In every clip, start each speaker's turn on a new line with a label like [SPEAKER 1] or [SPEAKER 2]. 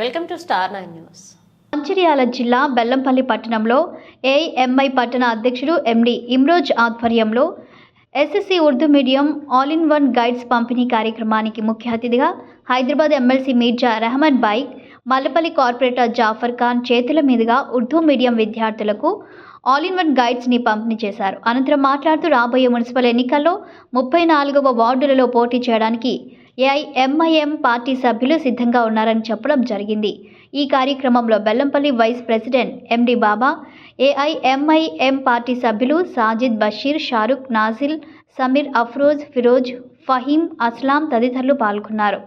[SPEAKER 1] Welcome to star nine news.
[SPEAKER 2] Mancherial జిల్లా బెల్లంపల్లి పట్టణంలో AMI పట్టణ అధ్యక్షుడు ఎండి ఇమ్రోజ్ ఆధ్వర్యంలో SSC Urdu medium all in one guides పంపిణీ కార్యక్రమానికి ముఖ్య అతిథిగా హైదరాబాద్ ఎమ్మెల్సీ మీర్జా రెహమాన్ బైక్ మల్లపల్లి కార్పొరేటర్ జాఫర్ ఖాన్ చేతుల మీదుగా ఉర్దూ మీడియం విద్యార్థులకు ఆల్ ఇన్ వన్ గైడ్స్ని పంపిణీ చేశారు. అనంతరం మాట్లాడుతూ రాబోయే మున్సిపల్ ఎన్నికల్లో ముప్పై నాలుగవ వార్డులలో పోటీ చేయడానికి ఏఐఎంఐఎం పార్టీ సభ్యులు సిద్ధంగా ఉన్నారని చెప్పడం జరిగింది. ఈ కార్యక్రమంలో Bellampalli vice president MD Baba AIMIM party సభ్యులు సాజిద్ బషీర్ షారుఖ్ నాజిల్ సమీర్ అఫ్రోజ్ ఫిరోజ్ ఫహీం అస్లాం తదితరులు పాల్గొన్నారు.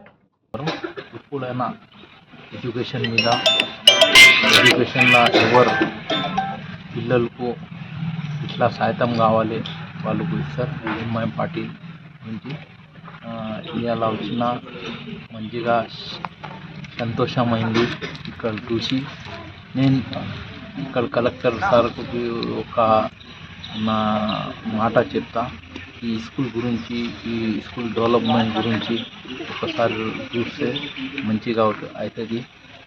[SPEAKER 3] ఎడ్యుకేషన్ మీద ఎడ్యుకేషన్లో ఎవరు పిల్లలకు ఇట్లా సాయతం కావాలి వాళ్ళకు ఇస్తారు ఎంఐఎం పార్టీ నుంచి ఇవాళ వచ్చిన మంచిగా సంతోషమైంది. ఇక్కడ చూసి నేను ఇక్కడ కలెక్టర్ సార్కు ఒక నా మాట చెప్తా. ఈ స్కూల్ గురించి ఈ స్కూల్ డెవలప్మెంట్ గురించి ఒకసారి చూస్తే మంచిగా అవుతుంది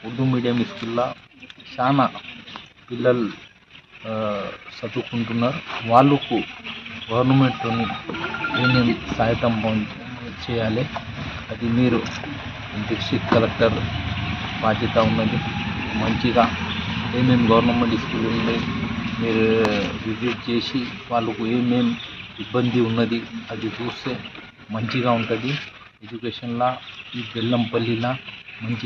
[SPEAKER 3] ఉర్దూ మీడియం స్కూల్లో చాలా పిల్లలు చదువుకుంటున్నారు. వాళ్ళకు గవర్నమెంట్ని ఏమేమి సహాయతం పొంది చేయాలి. అది మీరు డిస్ట్రిక్ట్ కలెక్టర్ బాధ్యత ఉన్నది. మంచిగా ఏమేమి గవర్నమెంట్ స్కూల్ ఉన్నాయి మీరు విజిట్ చేసి వాళ్ళకు ఏమేమి ఇబ్బంది ఉన్నది అది చూస్తే మంచిగా ఉంటుంది. ఎడ్యుకేషన్లో ఈ బెల్లంపల్లిలో మంచి